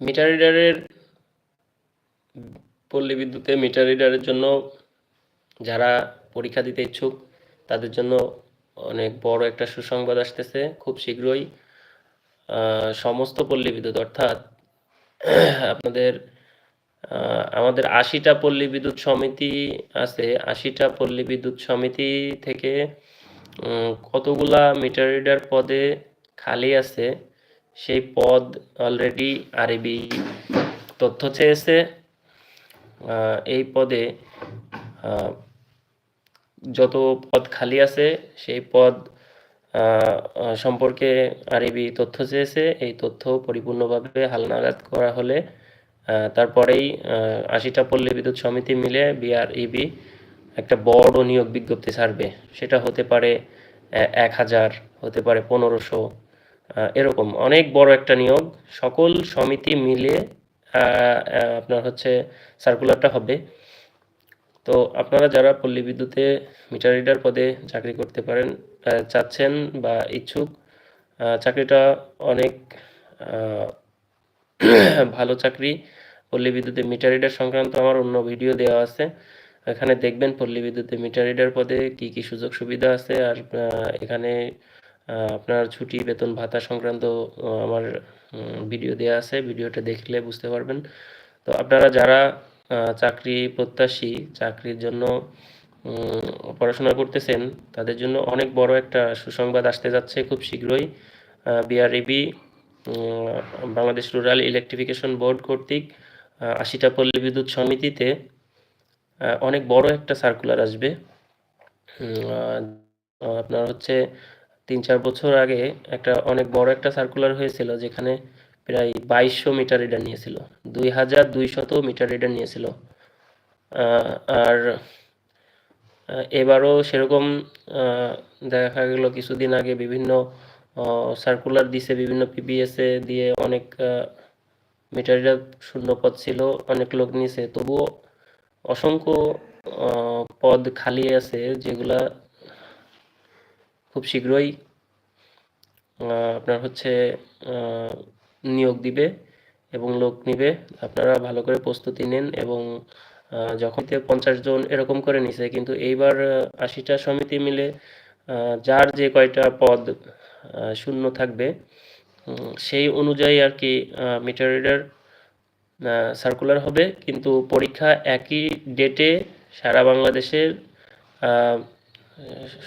Metre রিডারের পল্লী বিদ্যুতে metre রিডারের জন্য যারা পরীক্ষা দিতে ইচ্ছুক, তাদের জন্য অনেক বড় একটা সুসংবাদ আসতেছে খুব শীঘ্রই। সমস্ত পল্লী বিদ্যুৎ অর্থাৎ আপনাদের আমাদের আশিটা পল্লী বিদ্যুৎ সমিতি আছে। আশিটা পল্লী বিদ্যুৎ সমিতি থেকে কতগুলা মিটার রিডার পদে খালি আছে? সেই পদ অলরেডি আরবি তথ্য চেয়েছে। এই পদে যত পদ খালি আছে, সেই পদ সম্পর্কে আরবি তথ্য চেয়েছে। এই তথ্য পরিপূর্ণভাবে হালনাগাদ করা হলে তারপরেই আশিটা পল্লী বিদ্যুৎ সমিতি মিলে বিআরইবি একটা বড় নিয়োগ বিজ্ঞপ্তি ছাড়বে। সেটা হতে পারে এক হাজার, হতে পারে পনেরোশো এরকম অনেক বড় একটা নিয়োগ। সকল সমিতি মিলে আপনার হচ্ছে সার্কুলারটা হবে। তো আপনারা যারা পল্লী বিদ্যুতে মিটার রিডার পদে চাকরি করতে পারেন চাচ্ছেন বা ইচ্ছুক চাকরিটা অনেক ভালো চাকরি। পল্লী বিদ্যুতে মিটার রিডার সংক্রান্ত আমার অন্য ভিডিও দেওয়া আছে। এখানে দেখবেন পল্লী বিদ্যুতে মিটার রিডার পদে কি কি সুযোগ সুবিধা আছে। আর এখানে আপনার ছুটি, বেতন, ভাতা সংক্রান্ত আমার ভিডিও দেওয়া আছে। ভিডিওটা দেখলে বুঝতে পারবেন। তো আপনারা যারা চাকরি প্রত্যাশী, চাকরির জন্য পড়াশোনা করতেছেন, তাদের জন্য অনেক বড় একটা সুসংবাদ আসতে যাচ্ছে খুব শীঘ্রই। BREB Bangladesh rural electrification board কর্তৃক আশিটা পল্লী বিদ্যুৎ সমিতিতে অনেক বড় একটা সার্কুলার আসবে। আপনার হচ্ছে তিন চার বছর আগে একটা অনেক বড় একটা সার্কুলার হয়েছিল যেখানে প্রায় বাইশশো মিটার রিডার নিয়েছিল, দুই হাজার দুইশত মিটার রিডার নিয়েছিল। আর এবারও সেরকম দেখা গেল কিছুদিন আগে বিভিন্ন সার্কুলার দিছে, বিভিন্ন পিবিএসে দিয়ে অনেক মিটার শূন্য পদ ছিল, অনেক লোক নিয়েছে তবুও অসংখ্য পদ খালি আছে যেগুলা খুব শীঘ্রই আপনার হচ্ছে নিয়োগ দিবে এবং লোক নিবে। আপনারা ভালো করে প্রস্তুতি নেন এবং যখন পঞ্চাশ জন এরকম করে নিছে, কিন্তু এইবার আশিটা সমিতি মিলে যার যে কয়টা পদ শূন্য থাকবে সেই অনুযায়ী আর কি মিটার রিডার সার্কুলার হবে। কিন্তু পরীক্ষা একই ডেটে সারা বাংলাদেশের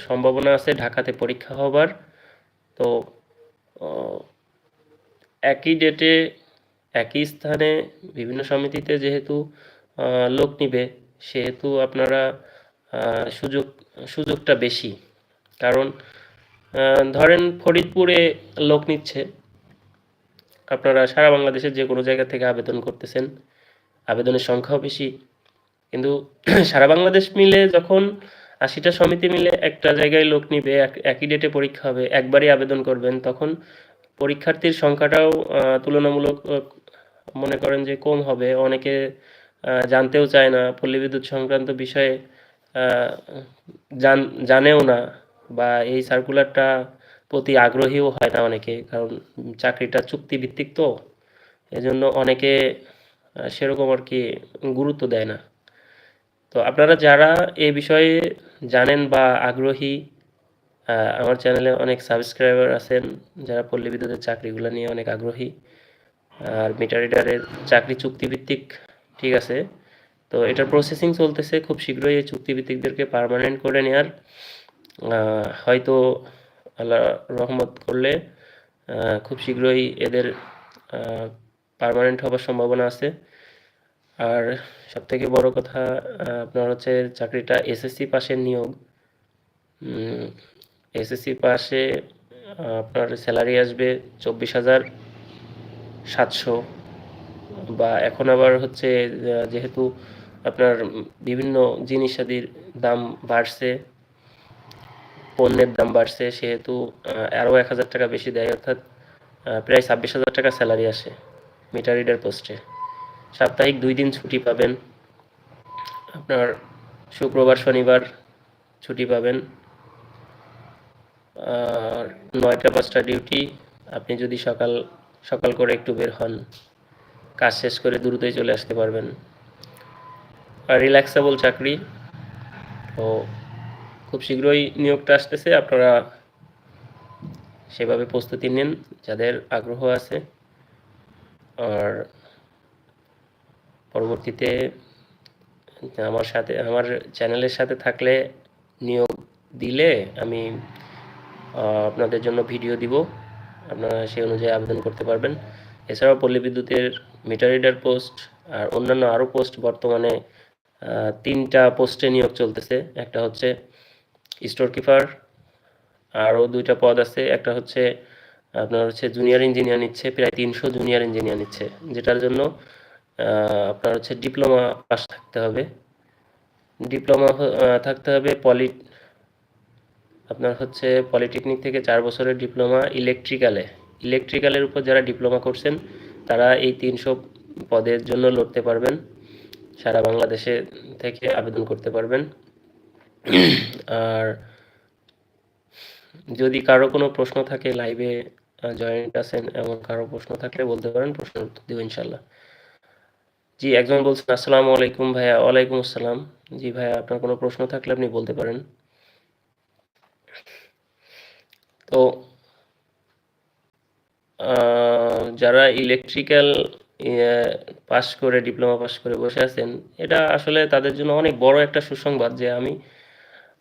সম্ভাবনা আছে, ঢাকাতে পরীক্ষা হবার। তো একই ডেটে একই স্থানে বিভিন্ন সমিতিতে যেহেতু লোক নিবে, সেহেতু আপনারা সুযোগ, সুযোগটা বেশি। কারণ ধরেন ফরিদপুরে লোক নিচ্ছে, আপনারা সারা বাংলাদেশের যে কোনো জায়গা থেকে আবেদন করতেছেন, আবেদনের সংখ্যাও বেশি। কিন্তু, সারা বাংলাদেশ মিলে যখন আশিটা সমিতি মিলে একটা জায়গায় লোক নিবে, এক- একই ডেটে পরীক্ষা হবে, একবারই আবেদন করবেন, তখন পরীক্ষার্থীর সংখ্যাটাও তুলনামূলক মনে করেন যে কম হবে। অনেকে জানতেও চায় না পল্লী বিদ্যুৎ সংক্রান্ত বিষয়ে জান, জানেও না বা এই সার্কুলারটা প্রতি আগ্রহীও হয় না অনেকে, কারণ চাকরিটা চুক্তিভিত্তিক তো, এজন্য অনেকে সেরকম আর কি গুরুত্ব দেয় না। তো আপনারা যারা এই বিষয়ে জানেন বা আগ্রহী আমার চ্যানেলে অনেক সাবস্ক্রাইবার আছেন, যারা পল্লী বিদ্যুতের চাকরিগুলো নিয়ে অনেক আগ্রহী, আর মিটার রিডারের চাকরি চুক্তিভিত্তিক, ঠিক আছে? তো এটার প্রসেসিং চলতেছে, খুব শীঘ্রই এই চুক্তিভিত্তিকদেরকে পার্মানেন্ট করে নেওয়ার হয়তো আল্লাহ রহমত করলে খুব শীঘ্রই এদের পারমানেন্ট হবার সম্ভাবনা আছে। আর সব থেকে বড় কথা আপনার হচ্ছে চাকরিটা এসএসসি পাশের নিয়োগ। এসএসসি পাশে আপনার স্যালারি আসবে চব্বিশ হাজার সাতশো। বা এখন আবার হচ্ছে যেহেতু আপনার বিভিন্ন জিনিসাদির দাম বাড়ছে, পণ্যের দাম বাড়ছে, সেহেতু আরও এক হাজার টাকা বেশি দেয়, অর্থাৎ প্রায় ছাব্বিশ হাজার টাকা স্যালারি আসে মিটার রিডার পোস্টে। সাপ্তাহিক দুই দিন ছুটি পাবেন। আপনার শুক্রবার, শনিবার ছুটি পাবেন। আর নয়টা, পাঁচটা ডিউটি আপনি যদি সকাল সকাল করে একটু বের হন, কাজ শেষ করে দ্রুতই চলে আসতে পারবেন। আর রিল্যাক্সেবল চাকরি। তো খুব শীঘ্রই নিয়োগটা আসতেছে, আপনারা সেভাবে প্রস্তুতি নিন, যাদের আগ্রহ আছে। আর পরবর্তীতে আমার সাথে, আমার চ্যানেলের সাথে থাকলে নিয়োগ দিলে আমি আপনাদের জন্য ভিডিও দিব। আপনারা সেই অনুযায়ী আবেদন করতে পারবেন। এছাড়াও পল্লী বিদ্যুতের মিটার রিডার পোস্ট আর অন্যান্য আরও পোস্ট বর্তমানে তিনটা পোস্টে নিয়োগ চলতেছে। একটা হচ্ছে স্টোর কিপার আরও দুইটা পদ আছে। একটা হচ্ছে আপনার হচ্ছে জুনিয়র ইঞ্জিনিয়ার নিচ্ছে, প্রায় তিনশো জুনিয়র ইঞ্জিনিয়ার নিচ্ছে, যেটার জন্য আপনার হচ্ছে ডিপ্লোমা পাস থাকতে হবে। ডিপ্লোমা থাকতে হবে পলি আপনার হচ্ছে পলিটেকনিক থেকে চার বছরের ডিপ্লোমা ইলেকট্রিক্যালে ইলেকট্রিক্যালের উপর যারা ডিপ্লোমা করছেন, তারা এই তিনশো পদের জন্য লড়তে পারবেন। সারা বাংলাদেশে থেকে আবেদন করতে পারবেন। আর যদি কারও কোনো প্রশ্ন থাকে লাইভে জয়েন্ট আছেন, এমন কারও প্রশ্ন থাকলে বলতে পারেন প্রশ্ন উত্তর দেবো ইনশাল্লাহ জি, একজন বলছেন, আসসালামু আলাইকুম ভাইয়া। ওয়ালাইকুম আসসালাম। জি ভাইয়া, আপনার কোনো প্রশ্ন থাকলে আপনি বলতে পারেন। তো যারা ইলেকট্রিক্যাল পাস করে ডিপ্লোমা পাস করে বসে আছেন, এটা আসলে তাদের জন্য অনেক বড় একটা সুসংবাদ যে আমি,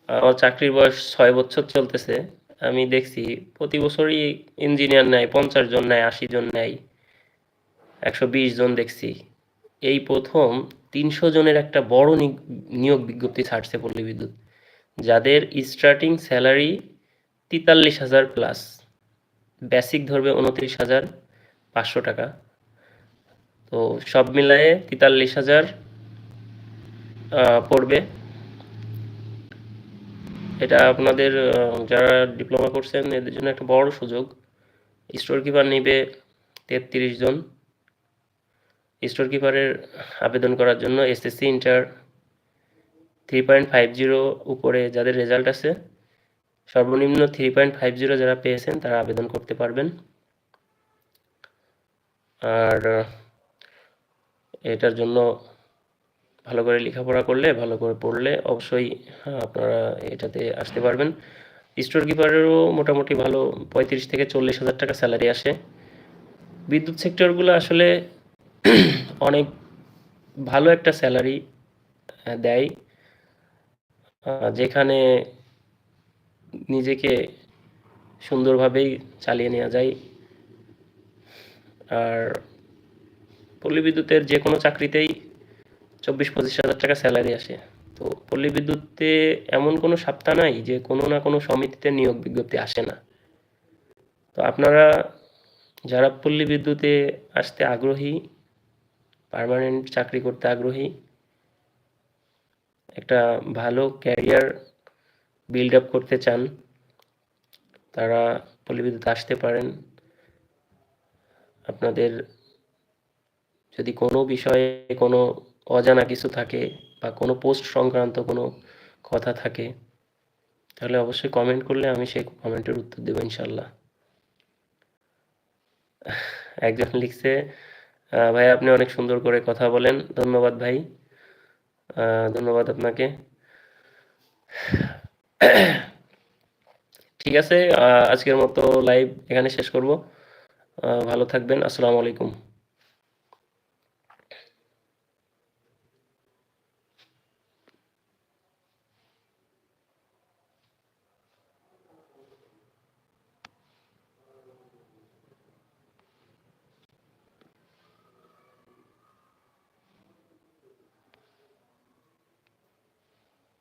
আমার চাকরির বয়স ছয় বছর চলতেছে। আমি দেখছি প্রতি বছরই ইঞ্জিনিয়ার নেয়, পঞ্চাশ জন নেয়, আশি জন নেয়, একশো বিশ জন দেখছি। এই প্রথম তিনশো জনের একটা বড় নিয়োগ বিজ্ঞপ্তি ছাড়ছে পল্লী বিদ্যুৎ যাদের স্টার্টিং স্যালারি তেতাল্লিশ হাজার প্লাস বেসিক ধরবে উনত্রিশ হাজার পাঁচশো টাকা। তো সব মিলায়ে তেতাল্লিশ হাজার পড়বে। এটা আপনাদের যারা ডিপ্লোমা করছেন, এদের জন্য একটা বড় সুযোগ। স্টোর কিপার নিবে তেত্রিশ জন। স্টোর কিপারের আবেদন করার জন্য SSC inter three point five zero উপরে যাদের রেজাল্ট আছে সর্বনিম্ন থ্রি পয়েন্ট ফাইভ জিরো যারা পেয়েছেন তারা আবেদন করতে পারবেন। আর এটার জন্য ভালো করে লেখাপড়া করলে ভালো করে পড়লে অবশ্যই হ্যাঁ, আপনারা এটাতে আসতে পারবেন। স্টোর কিপারেরও মোটামুটি ভালো পঁয়ত্রিশ থেকে চল্লিশ হাজার টাকা স্যালারি আসে। বিদ্যুৎ সেক্টরগুলো আসলে অনেক ভালো একটা স্যালারি দেয়। যেখানে নিজেকে সুন্দরভাবেই চালিয়ে নেওয়া যায়। আর পল্লী বিদ্যুতের যে কোনো চাকরিতেই চব্বিশ পঁচিশ হাজার টাকা স্যালারি আসে। তো পল্লী বিদ্যুতে এমন কোনো সপ্তাহ নাই যে কোনো না কোনো সমিতিতে নিয়োগ বিজ্ঞপ্তি আসে না। তো আপনারা যারা পল্লী বিদ্যুতে আসতে আগ্রহী পারমানেন্ট চাকরি করতে আগ্রহী, একটা ভালো ক্যারিয়ার বিল্ড আপ করতে চান, তারা পল্লীবিদ্যুৎ আসতে পারেন। আপনাদের যদি কোনো বিষয়ে কোনো অজানা কিছু থাকে বা কোনো পোস্ট সংক্রান্ত কোনো কথা থাকে, তাহলে অবশ্যই কমেন্ট করলে আমি সেই কমেন্টের উত্তর দেবো ইনশাল্লাহ একজন লিখছে ভাই, আপনি অনেক সুন্দর করে কথা বলেন। ধন্যবাদ ভাই। ধন্যবাদ আপনাকে। ঠিক আছে আজকের মতো লাইভ এখানে শেষ করব। ভালো থাকবেন। আসসালামু আলাইকুম।